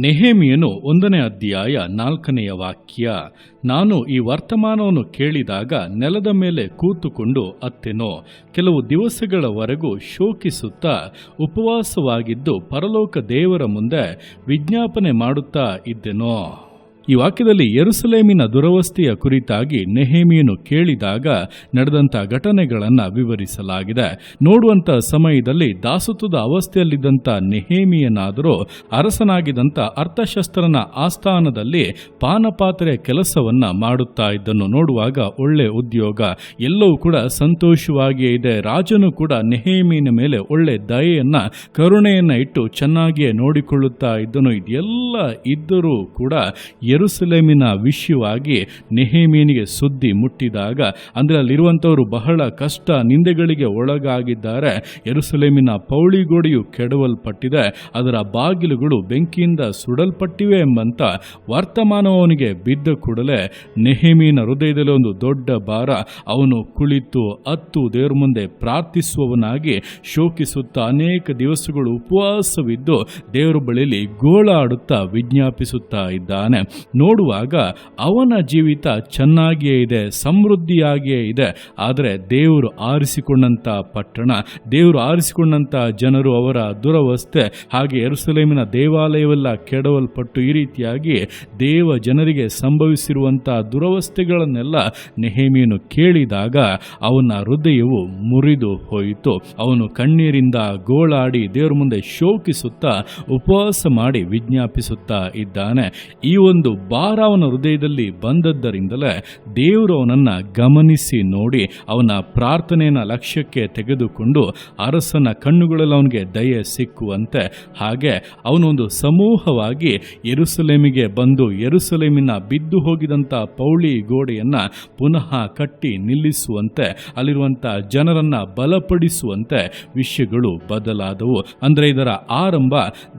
ನೆಹೇಮಿಯನು ಒಂದನೇ ಅಧ್ಯಾಯ ನಾಲ್ಕನೆಯ ವಾಕ್ಯ, ನಾನು ಈ ವರ್ತಮಾನವನ್ನು ಕೇಳಿದಾಗ ನೆಲದ ಮೇಲೆ ಕೂತುಕೊಂಡು ಅತ್ತೆನೋ, ಕೆಲವು ದಿವಸಗಳವರೆಗೂ ಶೋಕಿಸುತ್ತಾ ಉಪವಾಸವಾಗಿದ್ದು ಪರಲೋಕ ದೇವರ ಮುಂದೆ ವಿಜ್ಞಾಪನೆ ಮಾಡುತ್ತಾ ಇದ್ದೆನೋ. ಈ ವಾಕ್ಯದಲ್ಲಿ ಯರುಸಲೇಮಿನ ದುರವಸ್ಥೆಯ ಕುರಿತಾಗಿ ನೆಹೇಮಿಯನ್ನು ಕೇಳಿದಾಗ ನಡೆದಂಥ ಘಟನೆಗಳನ್ನು ವಿವರಿಸಲಾಗಿದೆ. ನೋಡುವಂಥ ಸಮಯದಲ್ಲಿ ದಾಸತ್ವದ ಅವಸ್ಥೆಯಲ್ಲಿದ್ದಂಥ ನೆಹೇಮಿಯನಾದರೂ ಅರಸನಾಗಿದ್ದಂಥ ಅರ್ಥಶಸ್ತ್ರನ ಆಸ್ಥಾನದಲ್ಲಿ ಪಾನಪಾತ್ರೆಯ ಕೆಲಸವನ್ನ ಮಾಡುತ್ತಾ ಇದ್ದನ್ನು ನೋಡುವಾಗ ಒಳ್ಳೆ ಉದ್ಯೋಗ. ಎಲ್ಲವೂ ಕೂಡ ಸಂತೋಷವಾಗಿಯೇ ಇದೆ. ರಾಜನು ಕೂಡ ನೆಹೇಮಿಯನ ಮೇಲೆ ಒಳ್ಳೆ ದಯೆಯನ್ನ, ಕರುಣೆಯನ್ನ ಇಟ್ಟು ಚೆನ್ನಾಗಿಯೇ ನೋಡಿಕೊಳ್ಳುತ್ತಾ ಇದ್ದನು. ಇದೆಲ್ಲ ಇದ್ದರೂ ಕೂಡ ಯೆರೂಸಲೇಮಿನ ವಿಷಯವಾಗಿ ನೆಹೇಮೀನಿಗೆ ಸುದ್ದಿ ಮುಟ್ಟಿದಾಗ, ಅಂದರೆ ಅಲ್ಲಿರುವಂಥವರು ಬಹಳ ಕಷ್ಟ ನಿಂದೆಗಳಿಗೆ ಒಳಗಾಗಿದ್ದಾರೆ. ಯರುಸಲೇಮಿನ ಪೌಳಿಗೋಡೆಯು ಕೆಡವಲ್ಪಟ್ಟಿದೆ. ಅದರ ಬಾಗಿಲುಗಳು ಬೆಂಕಿಯಿಂದ ಸುಡಲ್ಪಟ್ಟಿವೆ ಎಂಬಂತ ವರ್ತಮಾನವನಿಗೆ ಬಿದ್ದ ಕೂಡಲೇ ನೆಹೆಮೀನ ಹೃದಯದಲ್ಲಿ ಒಂದು ದೊಡ್ಡ ಭಾರ. ಅವನು ಕುಳಿತು ಅತ್ತು ದೇವರ ಮುಂದೆ ಪ್ರಾರ್ಥಿಸುವವನಾಗಿ ಶೋಕಿಸುತ್ತಾ ಅನೇಕ ದಿವಸಗಳು ಉಪವಾಸವಿದ್ದು ದೇವರ ಬಳಿಯಲ್ಲಿ ಗೋಳಾಡುತ್ತಾ ವಿಜ್ಞಾಪಿಸುತ್ತಾ ಇದ್ದಾನೆ. ನೋಡುವಾಗ ಅವನ ಜೀವಿತ ಚೆನ್ನಾಗಿಯೇ ಇದೆ, ಸಮೃದ್ಧಿಯಾಗಿಯೇ ಇದೆ. ಆದರೆ ದೇವರು ಆರಿಸಿಕೊಂಡಂಥ ಪಟ್ಟಣ, ದೇವರು ಆರಿಸಿಕೊಂಡಂಥ ಜನರು ಅವರ ದುರವಸ್ಥೆ, ಹಾಗೆ ಎರುಸಲೇಮಿನ ದೇವಾಲಯವೆಲ್ಲ ಕೆಡವಲ್ಪಟ್ಟು ಈ ರೀತಿಯಾಗಿ ದೇವ ಜನರಿಗೆ ಸಂಭವಿಸಿರುವಂಥ ದುರವಸ್ಥೆಗಳನ್ನೆಲ್ಲ ನೆಹಮಿಯನ್ನು ಕೇಳಿದಾಗ ಅವನ ಹೃದಯವು ಮುರಿದು ಹೋಯಿತು. ಅವನು ಕಣ್ಣೀರಿಂದ ಗೋಳಾಡಿ ದೇವರ ಮುಂದೆ ಶೋಕಿಸುತ್ತಾ, ಉಪವಾಸ ಮಾಡಿ ವಿಜ್ಞಾಪಿಸುತ್ತಾ ಇದ್ದಾನೆ. ಈ ಒಂದು ಭಾರ ಅವನ ಹೃದಯದಲ್ಲಿ ಬಂದದ್ದರಿಂದಲೇ ದೇವರು ಅವನನ್ನು ಗಮನಿಸಿ ನೋಡಿ ಅವನ ಪ್ರಾರ್ಥನೆಯನ್ನು ಲಕ್ಷ್ಯಕ್ಕೆ ತೆಗೆದುಕೊಂಡು ಅರಸನ ಕಣ್ಣುಗಳಲ್ಲಿ ಅವನಿಗೆ ದಯೆ ಸಿಕ್ಕುವಂತೆ ಹಾಗೆ ಅವನೊಂದು ಸಮೂಹವಾಗಿ ಎರುಸಲೇಮಿಗೆ ಬಂದು ಎರುಸಲೇಮಿನ ಬಿದ್ದು ಹೋಗಿದಂಥ ಪೌಳಿ ಗೋಡೆಯನ್ನ ಪುನಃ ಕಟ್ಟಿ ನಿಲ್ಲಿಸುವಂತೆ ಅಲ್ಲಿರುವಂಥ ಜನರನ್ನು ಬಲಪಡಿಸುವಂತೆ ವಿಷಯಗಳು ಬದಲಾದವು. ಅಂದರೆ ಇದರ ಆರಂಭ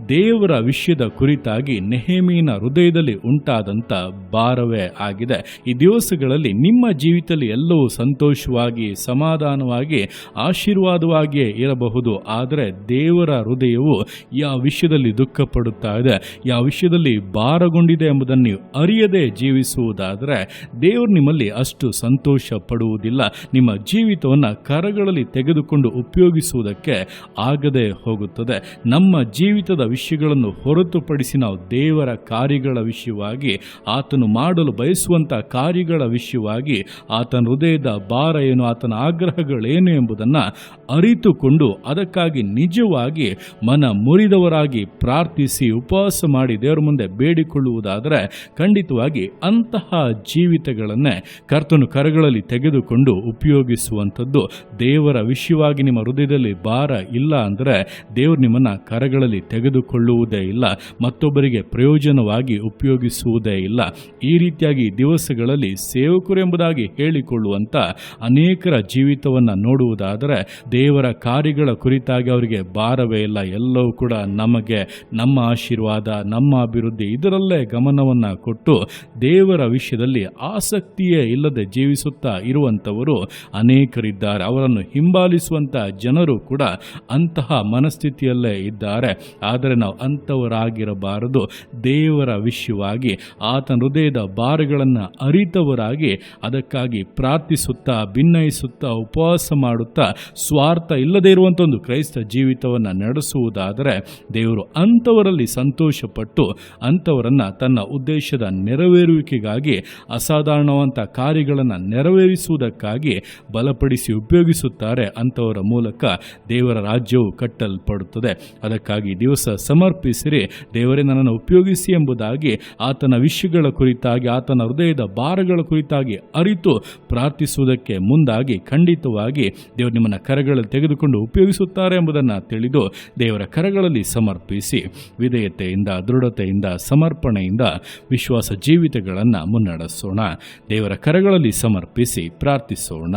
ದೇವರ ವಿಷಯದ ಕುರಿತಾಗಿ ನೆಹೇಮಿನ ಹೃದಯದಲ್ಲಿ ಉಂಟಾದಂಥ ಭಾರವೇ ಆಗಿದೆ. ಈ ದಿವಸಗಳಲ್ಲಿ ನಿಮ್ಮ ಜೀವಿತದಲ್ಲಿ ಎಲ್ಲವೂ ಸಂತೋಷವಾಗಿ, ಸಮಾಧಾನವಾಗಿ, ಆಶೀರ್ವಾದವಾಗಿಯೇ ಇರಬಹುದು. ಆದರೆ ದೇವರ ಹೃದಯವು ಯಾವ ವಿಷಯದಲ್ಲಿ ದುಃಖ ಪಡುತ್ತಾ ಇದೆ, ಯಾವ ವಿಷಯದಲ್ಲಿ ಭಾರಗೊಂಡಿದೆ ಎಂಬುದನ್ನು ನೀವು ಅರಿಯದೆ ಜೀವಿಸುವುದಾದರೆ ದೇವರು ನಿಮ್ಮಲ್ಲಿ ಅಷ್ಟು ಸಂತೋಷ ಪಡುವುದಿಲ್ಲ ನಿಮ್ಮ ಜೀವಿತವನ್ನು ಕರಗಳಲ್ಲಿ ತೆಗೆದುಕೊಂಡು ಉಪಯೋಗಿಸುವುದಕ್ಕೆ ಆಗದೆ ಹೋಗುತ್ತದೆ. ನಮ್ಮ ಜೀವಿತದ ವಿಷಯಗಳನ್ನು ಹೊರತುಪಡಿಸಿ ನಾವು ದೇವರ ಕಾರ್ಯಗಳ ವಿಷಯವಾಗಿ ಆತನು ಮಾಡಲು ಬಯಸುವಂಥ ಕಾರ್ಯಗಳ ವಿಷಯವಾಗಿ ಆತನ ಹೃದಯದ ಭಾರ ಏನು, ಆತನ ಆಗ್ರಹಗಳೇನು ಎಂಬುದನ್ನು ಅರಿತುಕೊಂಡು ಅದಕ್ಕಾಗಿ ನಿಜವಾಗಿ ಮನ ಮುರಿದವರಾಗಿ ಪ್ರಾರ್ಥಿಸಿ, ಉಪವಾಸ ಮಾಡಿ ದೇವರ ಮುಂದೆ ಬೇಡಿಕೊಳ್ಳುವುದಾದರೆ ಖಂಡಿತವಾಗಿ ಅಂತಹ ಜೀವಿತಗಳನ್ನೇ ಕರ್ತನು ಕರಗಳಲ್ಲಿ ತೆಗೆದುಕೊಂಡು ಉಪಯೋಗಿಸುವಂಥದ್ದು. ದೇವರ ವಿಷಯವಾಗಿ ನಿಮ್ಮ ಹೃದಯದಲ್ಲಿ ಭಾರ ಇಲ್ಲ ಅಂದರೆ ದೇವರು ನಿಮ್ಮನ್ನು ಕರಗಳಲ್ಲಿ ತೆಗೆದುಕೊಳ್ಳುವುದೇ ಇಲ್ಲ. ಮತ್ತೊಬ್ಬರಿಗೆ ಪ್ರಯೋಜನವಾಗಿ ಉಪಯೋಗಿಸುವುದೇ ಇಲ್ಲ. ಈ ರೀತಿಯಾಗಿ ದಿವಸಗಳಲ್ಲಿ ಸೇವಕರು ಎಂಬುದಾಗಿ ಹೇಳಿಕೊಳ್ಳುವಂಥ ಅನೇಕರ ಜೀವಿತವನ್ನು ನೋಡುವುದಾದರೆ ದೇವರ ಕಾರ್ಯಗಳ ಕುರಿತಾಗಿ ಅವರಿಗೆ ಭಾರವೇ ಇಲ್ಲ. ಎಲ್ಲವೂ ಕೂಡ ನಮಗೆ, ನಮ್ಮ ಆಶೀರ್ವಾದ, ನಮ್ಮ ಅಭಿವೃದ್ಧಿ ಇದರಲ್ಲೇ ಗಮನವನ್ನು ಕೊಟ್ಟು ದೇವರ ವಿಷಯದಲ್ಲಿ ಆಸಕ್ತಿಯೇ ಇಲ್ಲದೆ ಜೀವಿಸುತ್ತಾ ಇರುವಂಥವರು ಅನೇಕರಿದ್ದಾರೆ. ಅವರನ್ನು ಹಿಂಬಾಲಿಸುವಂಥ ಜನರು ಕೂಡ ಅಂತಹ ಮನಸ್ಥಿತಿಯಲ್ಲೇ ಇದ್ದಾರೆ. ಆದರೆ ನಾವು ಅಂಥವರಾಗಿರಬಾರದು. ದೇವರ ವಿಷಯವಾಗಿ ಆತನ ಹೃದಯದ ಭಾರಗಳನ್ನು ಅರಿತವರಾಗಿ ಅದಕ್ಕಾಗಿ ಪ್ರಾರ್ಥಿಸುತ್ತಾ, ಭಿನ್ನಯಿಸುತ್ತಾ, ಉಪವಾಸ ಮಾಡುತ್ತಾ, ಸ್ವಾರ್ಥ ಇಲ್ಲದೇ ಇರುವಂಥ ಒಂದು ಕ್ರೈಸ್ತ ಜೀವಿತವನ್ನು ನಡೆಸುವುದಾದರೆ ದೇವರು ಅಂಥವರಲ್ಲಿ ಸಂತೋಷಪಟ್ಟು ಅಂಥವರನ್ನು ತನ್ನ ಉದ್ದೇಶದ ನೆರವೇರುವಿಕೆಗಾಗಿ ಅಸಾಧಾರಣವಂಥ ಕಾರ್ಯಗಳನ್ನು ನೆರವೇರಿಸುವುದಕ್ಕಾಗಿ ಬಲಪಡಿಸಿ ಉಪಯೋಗಿಸುತ್ತಾರೆ ಅಂಥವರ ಮೂಲಕ ದೇವರ ರಾಜ್ಯವು ಕಟ್ಟಲ್ಪಡುತ್ತದೆ. ಅದಕ್ಕಾಗಿ ದಿವಸ ಸಮರ್ಪಿಸಿರಿ. ದೇವರೇ, ನನ್ನನ್ನು ಉಪಯೋಗಿಸಿ ಎಂಬುದಾಗಿ ಆತನ ವಿಷಯಗಳ ಕುರಿತಾಗಿ, ಆತನ ಹೃದಯದ ಭಾರಗಳ ಕುರಿತಾಗಿ ಅರಿತು ಪ್ರಾರ್ಥಿಸುವುದಕ್ಕೆ ಮುಂದಾಗಿ ಖಂಡಿತವಾಗಿ ದೇವರು ನಿಮ್ಮನ್ನು ಕರಗಳಲ್ಲಿ ತೆಗೆದುಕೊಂಡು ಉಪಯೋಗಿಸುತ್ತಾರೆ ಎಂಬುದನ್ನು ತಿಳಿದು ದೇವರ ಕರಗಳಲ್ಲಿ ಸಮರ್ಪಿಸಿ ವಿಧೇಯತೆಯಿಂದ, ದೃಢತೆಯಿಂದ, ಸಮರ್ಪಣೆಯಿಂದ ವಿಶ್ವಾಸ ಜೀವಿತಗಳನ್ನು ಮುನ್ನಡೆಸೋಣ. ದೇವರ ಕರಗಳಲ್ಲಿ ಸಮರ್ಪಿಸಿ ಪ್ರಾರ್ಥಿಸೋಣ.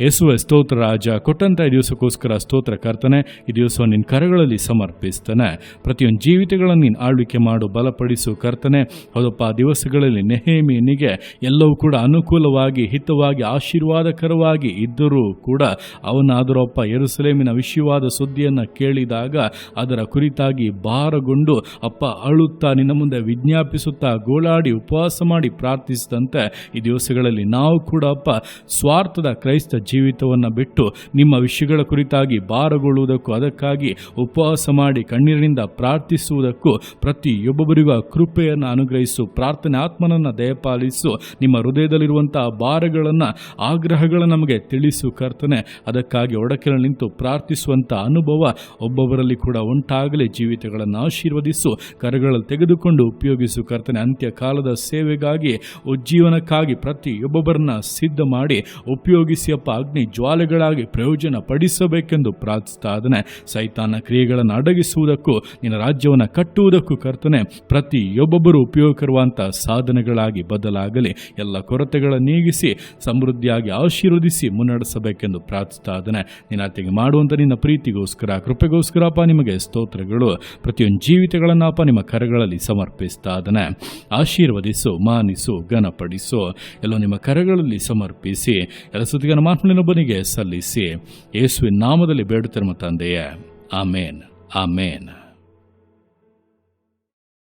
ಯೇಸುವೆ ಸ್ತೋತ್ರ ರಾಜ, ಕೊಟ್ಟಂತ ಈ ದಿವಸಕ್ಕೋಸ್ಕರ ಸ್ತೋತ್ರ ಕರ್ತನೆ, ಈ ದಿವಸ ನಿನ್ನ ಕರಗಳಲ್ಲಿ ಸಮರ್ಪಿಸ್ತಾನೆ. ಪ್ರತಿಯೊಂದು ಜೀವಿತಗಳನ್ನು ನೀನು ಆಳ್ವಿಕೆ ಮಾಡು, ಬಲಪಡಿಸು ಕರ್ತನೆ. ಹೌದಪ್ಪ, ಆ ದಿವಸಗಳಲ್ಲಿ ನೆಹೇಮಿಯನಿಗೆ ಎಲ್ಲವೂ ಕೂಡ ಅನುಕೂಲವಾಗಿ, ಹಿತವಾಗಿ, ಆಶೀರ್ವಾದಕರವಾಗಿ ಇದ್ದರೂ ಕೂಡ ಅವನಾದರೂಪ್ಪ ಎರುಸಲೇಮಿನ ವಿಷಯವಾದ ಸುದ್ದಿಯನ್ನು ಕೇಳಿದಾಗ ಅದರ ಕುರಿತಾಗಿ ಭಾರಗೊಂಡು, ಅಪ್ಪ ಅಳುತ್ತಾ, ನಿನ್ನ ಮುಂದೆ ವಿಜ್ಞಾಪಿಸುತ್ತಾ, ಗೋಳಾಡಿ, ಉಪವಾಸ ಮಾಡಿ ಪ್ರಾರ್ಥಿಸಿದಂತೆ ಈ ದಿವಸಗಳಲ್ಲಿ ನಾವು ಕೂಡ ಅಪ್ಪ ಸ್ವಾರ್ಥದ ಕ್ರೈಸ್ತ ಜೀವಿತವನ್ನು ಬಿಟ್ಟು ನಿಮ್ಮ ವಿಷಯಗಳ ಕುರಿತಾಗಿ ಭಾರಗೊಳ್ಳುವುದಕ್ಕೂ ಅದಕ್ಕಾಗಿ ಉಪವಾಸ ಮಾಡಿ ಕಣ್ಣೀರಿನಿಂದ ಪ್ರಾರ್ಥಿಸುವುದಕ್ಕೂ ಪ್ರತಿಯೊಬ್ಬೊಬ್ಬರಿಗೂ ಆ ಕೃಪೆಯನ್ನು ಅನುಗ್ರಹಿಸು, ಪ್ರಾರ್ಥನೆ ಆತ್ಮನನ್ನು ದಯಪಾಲಿಸು. ನಿಮ್ಮ ಹೃದಯದಲ್ಲಿರುವಂತಹ ಭಾರಗಳನ್ನು, ಆಗ್ರಹಗಳನ್ನು ನಮಗೆ ತಿಳಿಸು ಕರ್ತನೆ. ಅದಕ್ಕಾಗಿ ಒಡಕೆಲ ನಿಂತು ಪ್ರಾರ್ಥಿಸುವಂಥ ಅನುಭವ ಒಬ್ಬೊಬ್ಬರಲ್ಲಿ ಕೂಡ ಉಂಟಾಗಲಿ. ಜೀವಿತಗಳನ್ನು ಆಶೀರ್ವದಿಸು, ಕರಗಳಲ್ಲಿ ತೆಗೆದುಕೊಂಡು ಉಪಯೋಗಿಸು ಕರ್ತನೆ. ಅಂತ್ಯಕಾಲದ ಸೇವೆಗಾಗಿ, ಉಜ್ಜೀವನಕ್ಕಾಗಿ ಪ್ರತಿಯೊಬ್ಬೊಬ್ಬರನ್ನ ಸಿದ್ಧ ಮಾಡಿ ಉಪಯೋಗಿಸಿ ಅಪ್ಪ ಅಗ್ನಿ ಜ್ವಾಲೆಗಳಾಗಿ ಪ್ರಯೋಜನ ಪಡಿಸಬೇಕೆಂದು ಪ್ರಾರ್ಥಿಸ್ತಾದನೆ ಸೈತಾನ ಕ್ರಿಯೆಗಳನ್ನು ಅಡಗಿಸುವುದಕ್ಕೂ, ನಿನ್ನ ರಾಜ್ಯವನ್ನು ಕಟ್ಟುವುದಕ್ಕೂ ಕರ್ತನೆ, ಪ್ರತಿಯೊಬ್ಬೊಬ್ಬರು ಉಪಯೋಗಕರುವಂಥ ಸಾಧನೆಗಳಾಗಿ ಬದಲಾಗಲಿ. ಎಲ್ಲ ಕೊರತೆಗಳನ್ನು ನೀಗಿಸಿ, ಸಮೃದ್ಧಿಯಾಗಿ ಆಶೀರ್ವದಿಸಿ ಮುನ್ನಡೆಸಬೇಕೆಂದು ಪ್ರಾರ್ಥಿಸ್ತಾ ಇದ್ದಾನೆ. ನಿನ್ನ ಅತ್ತಿಗೆ ಮಾಡುವಂಥ ನಿನ್ನ ಪ್ರೀತಿಗೋಸ್ಕರ ಕೃಪೆಗೋಸ್ಕರಪ್ಪ ನಿಮಗೆ ಸ್ತೋತ್ರಗಳು. ಪ್ರತಿಯೊಂದು ಜೀವಿತಗಳನ್ನಪ್ಪ ನಿಮ್ಮ ಕರಗಳಲ್ಲಿ ಸಮರ್ಪಿಸ್ತಾ ಇದ್ದಾನೆ. ಆಶೀರ್ವದಿಸು, ಮಾನಿಸು, ಘನಪಡಿಸು. ಎಲ್ಲ ನಿಮ್ಮ ಕರಗಳಲ್ಲಿ ಸಮರ್ಪಿಸಿ. ಎಲ್ಲ ಸುತ್ತಿಗನ ಮಾತುಗಳಿನೊಬ್ಬನಿಗೆ ಸಲ್ಲಿಸಿ. ಯೇಸುವಿನ ನಾಮದಲ್ಲಿ ಬೇಡುತ್ತಿರುವ ತಂದೆಯೇ. ಆಮೇನ್. ಆಮೇನ್.